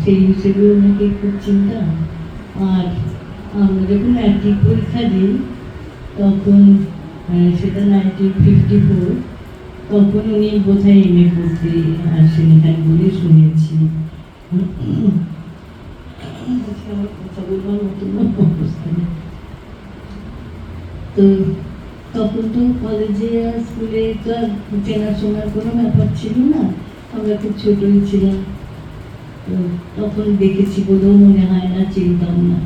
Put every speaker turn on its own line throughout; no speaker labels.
সেই হিসেবে ওনাকে খুব চিন্তা আর আমরা যখন ম্যাট্রিক পরীক্ষা দিই তখন সেটা নাইনটিন ফিফটি ফোর তখন উনি বোধহয় এম এ পড়তে আসেন এখানে বলে শুনেছি তো তখন তো কলেজে আর স্কুলে তো আর চেনাশোনার কোনো ব্যাপার ছিল না আমরা খুব ছোটই ছিলাম তখন দেখেছি বলেও মনে হয় না চিনতাম না।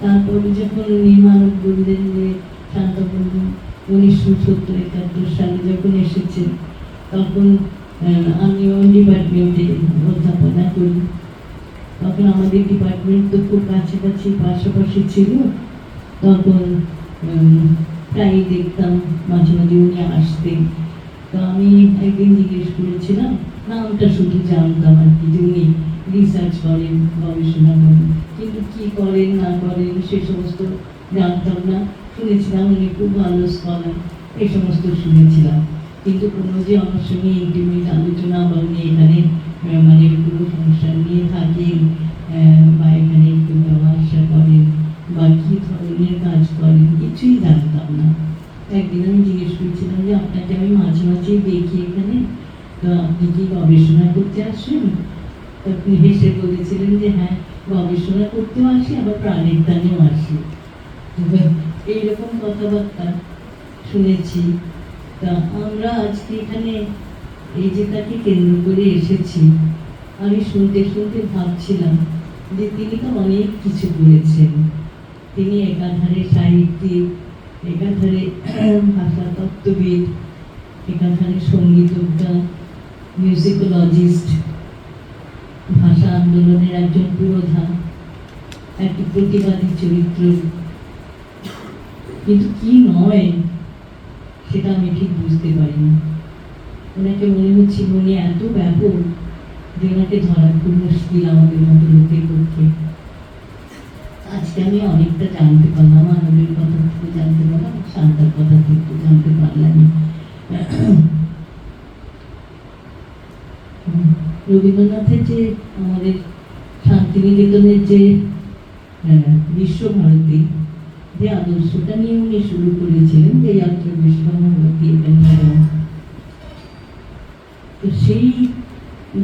তারপরে যখন মানব বললেন যে শান্ত বললেন উনিশশো সত্তর একাত্তর সালে যখন এসেছেন তখন আহ, আমিও ডিপার্টমেন্টে অধ্যাপনা করি। তখন আমাদের ডিপার্টমেন্ট তো খুব কাছাকাছি পাশাপাশি ছিল। তখন উম, প্রায়ই দেখতাম মাঝে মাঝে উনি আসতেন। তো আমি একদিন জিজ্ঞেস করেছিলাম নামটা শুধু জানতাম আর কি যে উনি রিসার্চ করেন, গবেষণা করেন, কিন্তু কি করেন, না করেন, সে সমস্ত জানতাম না। শুনেছিলাম উনি খুব ভালো স্কলার এই সমস্ত শুনেছিলাম। কিন্তু কোনো যে আমার সঙ্গে ইন্টিমেট আলোচনা বা উনি এখানে মানে কোনো সংসার নিয়ে থাকেন বা এখানে একটু যাওয়া করেন, বা কী ধরনের কাজ করেন, কিছুই জানতাম না। একদিন আমি জিজ্ঞেস করেছিলাম যে আপনাকে আমি মাঝে মাঝেই দেখি এখানে, তো আপনি কি গবেষণা করতে আসেন? আপনি হেসে বলেছিলেন যে হ্যাঁ গবেষণা করতেও আসি, আবার প্রাণের দানেও আসি। এইরকম কথাবার্তা শুনেছি। তা আমরা আজকে এখানে এই যে তাকে কেন্দ্র করে এসেছি, আমি শুনতে শুনতে ভাবছিলাম যে তিনি তো অনেক কিছু করেছেন তিনি একাধারে সাহিত্যিক, একাধারে ভাষা তত্ত্ববিদ একাধারে সঙ্গীতজ্ঞা মিউজিকোলজিস্ট আন্দোলনের একজন পুরোধা একটি প্রতিবাদী চরিত্র। কিন্তু কি নয়, সেটা আমি ঠিক বুঝতে পারিনি। ওনাকে মনে হচ্ছে উনি এত ব্যাপক যে ওনাকে ধরা খুব মুশকিল আমাদের মতো লোকের পক্ষে। আজকে আমি অনেকটা জানতে পারলাম, আনন্দের কথা থেকে জানতে পারলাম, শান্তার কথা থেকে জানতে পারলাম। রবীন্দ্রনাথের যে আমাদের শান্তিনিকেতনের যে বিশ্বভারতী, যে আদর্শটা নিয়ে উনি শুরু করেছিলেন, যে যাত্রা বিশ্বভারতী। তো সেই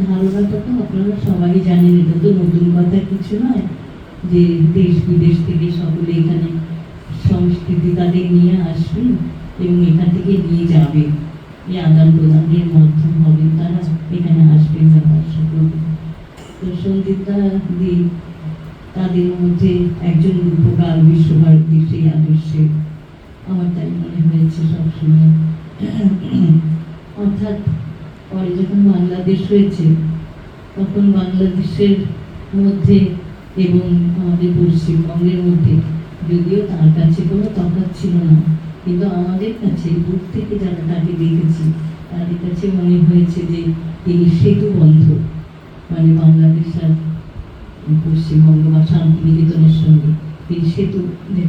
ধারণাটা তো আপনারা সবাই জানেন, এটা তো নতুন কথা, কিছু নয় যে দেশ বিদেশ থেকে সকলে এখানে সংস্কৃতি তাদের নিয়ে আসবেন এবং এখান থেকে নিয়ে যাবে, এই আদান প্রদানের মাধ্যম হবেন তারা এখানে আসবেন যারা আসা করবেন তো সঙ্গীতা তাদের মধ্যে একজন উপকার বিশ্বভারতীর সেই আদর্শে। আমার তাই মনে হয়েছে সবসময়। অর্থাৎ পরে যখন বাংলাদেশ হয়েছে, তখন বাংলাদেশের মধ্যে এবং আমাদের পশ্চিমবঙ্গের মধ্যে যদিও তার কাছে কোনো তফাৎ ছিল না, কিন্তু আমাদের কাছে দূর থেকে যারা তাকে দেখেছি, তাদের কাছে মনে হয়েছে যে তিনি সেতু বন্ধ মানে বাংলাদেশ আর পশ্চিমবঙ্গ বা শান্তিনিকেতনের সঙ্গে তিনি সেতু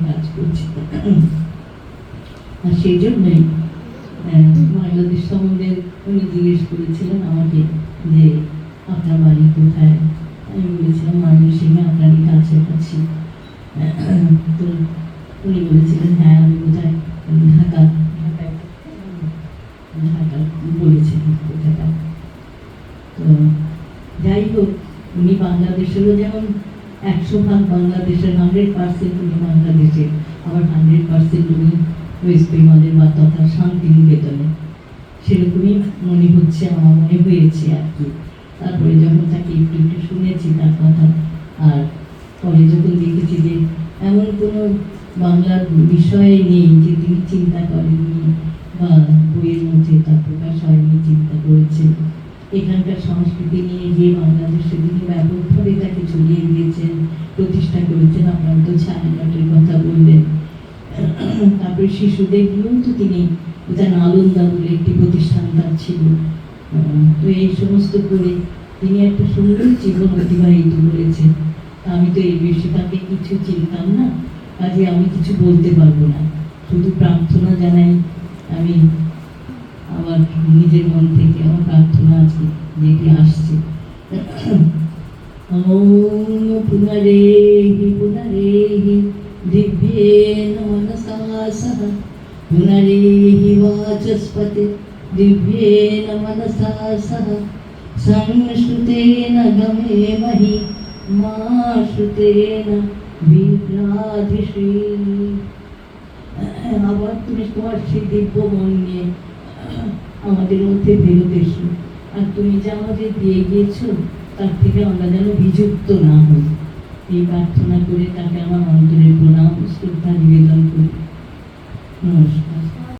কাজ করছে আর সেই জন্যই বাংলাদেশ সম্বন্ধে উনি জিজ্ঞেস করেছিলেন আমাকে যে, আপনার বাড়ি কোথায়? আমি বলেছিলাম ময়মনসিংহে আপনারই কাছাকাছি। তো উনি হ্যাঁ আমি বোধহয় ঢাকা ঢাকায় ঢাকা বলেছিলেন কোথাকার তো যাই হোক উনি বাংলাদেশেরও যেমন একশো ভাগ বাংলাদেশের হান্ড্রেড পার্সেন্ট উনি বাংলাদেশের আবার হান্ড্রেড পার্সেন্ট উনি ওয়েস্ট বেঙ্গলের বা তথা শান্তিনিকেতনে সেরকমই মনে হচ্ছে, আমার মনে হয়েছে আর কি। তারপরে যখন তাকে একটু একটু শুনেছি তার কথা, আর পরে যখন দেখেছি যে এমন কোনো বাংলার বিষয়ে নেই যে তিনি চিন্তা করেননি বা বইয়ের মধ্যে তার প্রকাশ হয়নি, চিন্তা করেছেন। এখানকার সংস্কৃতি নিয়ে যে বাংলাদেশে তিনি ব্যাপকভাবে তাকে ছড়িয়ে করেছেন আপনার তো ছায়ানটের কথা বললেন। তারপরে শিশুদের কিন্তু তো তিনি যেন আলন্দা বলে একটি প্রতিষ্ঠান তার ছিল। তো এই সমস্ত করে তিনি একটা সুন্দর জীবন অতিবাহিত করেছেন। আমি তো এই বিষয়ে তাকে কিছু চিনতাম না, কাজে আমি কিছু বলতে পারব না। শুধু প্রার্থনা জানাই, আমি আমার নিজের মন থেকে আমার প্রার্থনা আছে, যেটি আসছে। ওম পুনরে पुनरेहि वाचस्पति दिव्येन मनसा सह संश्रुतेन गमेमहि मा श्रुतेन বিভ্রাধিশ্রী আবার তুমি তোমার সেই দিব্য মন নিয়ে আমাদের মধ্যে ফেরত এসো আর তুমি যা আমাদের দিয়ে গিয়েছো তার থেকে আমরা যেন বিযুক্ত না হই এই প্রার্থনা করে তাকে আমার অন্তরে প্রণাম শ্রদ্ধা নিবেদন করি নমস্কার